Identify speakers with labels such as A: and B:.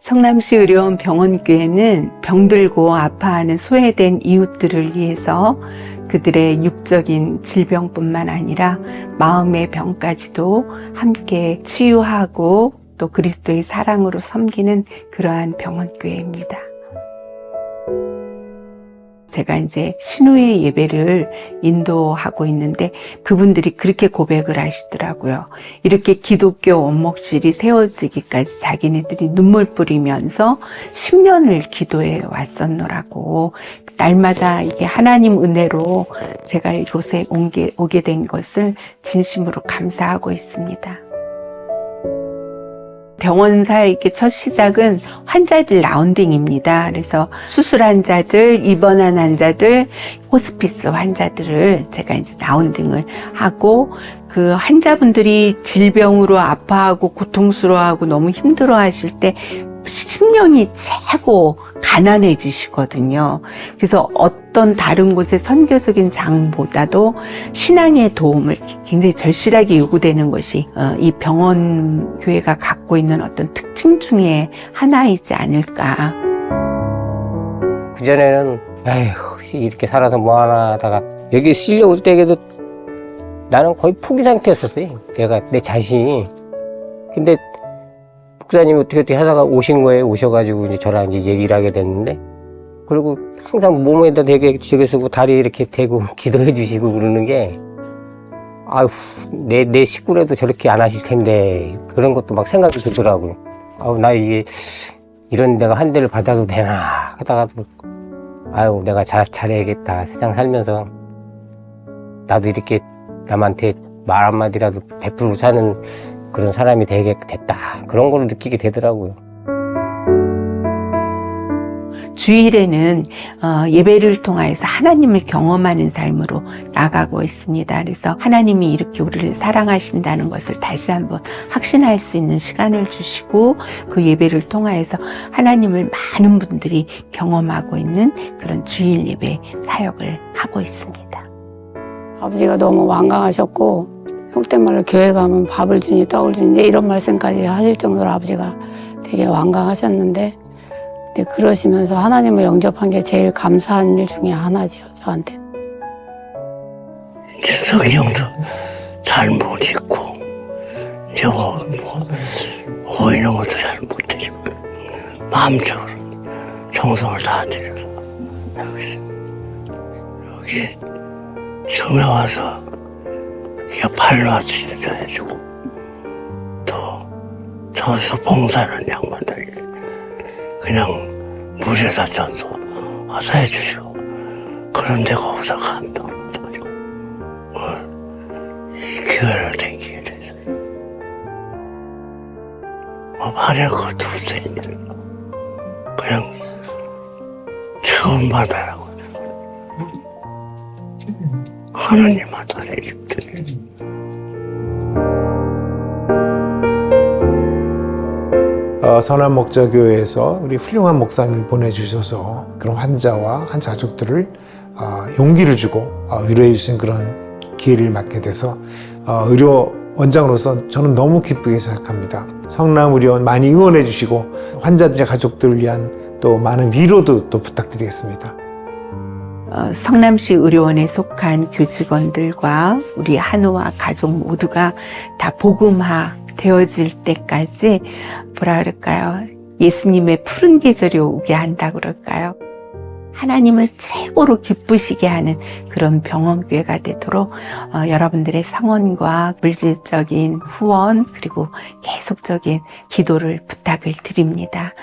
A: 성남시 의료원 병원교회는 병들고 아파하는 소외된 이웃들을 위해서 그들의 육적인 질병뿐만 아니라 마음의 병까지도 함께 치유하고 또 그리스도의 사랑으로 섬기는 그러한 병원교회입니다. 제가 이제 신우의 예배를 인도하고 있는데 그분들이 그렇게 고백을 하시더라고요. 이렇게 기독교 원목실이 세워지기까지 자기네들이 눈물 뿌리면서 10년을 기도해 왔었노라고. 날마다 이게 하나님 은혜로 제가 이곳에 오게, 오게 된 것을 진심으로 감사하고 있습니다. 병원사의 첫 시작은 환자들 라운딩입니다. 그래서 수술 환자들, 입원한 환자들, 호스피스 환자들을 제가 이제 라운딩을 하고 그 환자분들이 질병으로 아파하고 고통스러워하고 너무 힘들어 하실 때 심령이 최고 가난해지시거든요. 그래서 어떤 다른 곳의 선교적인 장보다도 신앙의 도움을 굉장히 절실하게 요구되는 것이 어, 이 병원 교회가 갖고 있는 어떤 특징 중에 하나이지 않을까.
B: 그전에는 씨, 이렇게 살아서 뭐하나 하다가 여기 실려올 때에도 나는 거의 포기 상태였었어요 내가 내 자신이 근데 목사님이 어떻게 어떻게 하다가 오신 거예요? 오셔가지고 이제 저랑 이제 얘기를 하게 됐는데. 그리고 항상 몸에다 되게 지게 쓰고 다리 이렇게 대고 기도해 주시고 그러는 게 아휴 내, 내 식구라도 저렇게 안 하실 텐데 그런 것도 막 생각이 들더라고요. 아우 나 이게 이런 데가 한 대를 받아도 되나 하다가도 아유 내가 잘 잘해야겠다. 세상 살면서 나도 이렇게 남한테 말 한마디라도 베풀고 사는 그런 사람이 되게 됐다 그런 걸 느끼게 되더라고요
A: 주일에는 어, 예배를 통하여서 하나님을 경험하는 삶으로 나가고 있습니다. 그래서 하나님이 이렇게 우리를 사랑하신다는 것을 다시 한번 확신할 수 있는 시간을 주시고 그 예배를 통하여서 하나님을 많은 분들이 경험하고 있는 그런 주일 예배 사역을 하고 있습니다.
C: 아버지가 너무 완강하셨고 속된 말로 교회 가면 밥을 주니 떡을 주니 이제 이런 말씀까지 하실 정도로 아버지가 되게 완강하셨는데 근데 그러시면서 하나님을 영접한 게 제일 감사한 일 중에 하나지요 저한테
D: 이제 성경도 잘못 읽고 저 뭐, 보이는 것도 잘 못해지고 마음적으로 정성을 다 들여서. 여기 처음에 와서 이거 발로아치도 해주고 또 저서 봉사하는 양반들이 그냥 물에다 젖서 와서 해주시고 그런데 거기서 이 교회를 댕기게 돼서. 뭐 말할 것도 없어요 그냥 처음 만나라고 하나님만 잘해주더니
E: 어, 선한 목자 교회에서 우리 훌륭한 목사님을 보내주셔서 그런 환자와 환자 가족들을 어, 용기를 주고 어, 위로해 주신 그런 기회를 맡게 돼서 어, 의료 원장으로서 저는 너무 기쁘게 생각합니다. 성남 의료원 많이 응원해 주시고 환자들의 가족들을 위한 또 많은 위로도 또 부탁드리겠습니다.
A: 어, 성남시 의료원에 속한 교직원들과 우리 한우와 가족 모두가 다 복음화 되어질 때까지 뭐라 그럴까요? 예수님의 푸른 계절이 오게 한다 그럴까요? 하나님을 최고로 기쁘시게 하는 그런 병원교회가 되도록 어, 여러분들의 성원과 물질적인 후원 그리고 계속적인 기도를 부탁을 드립니다.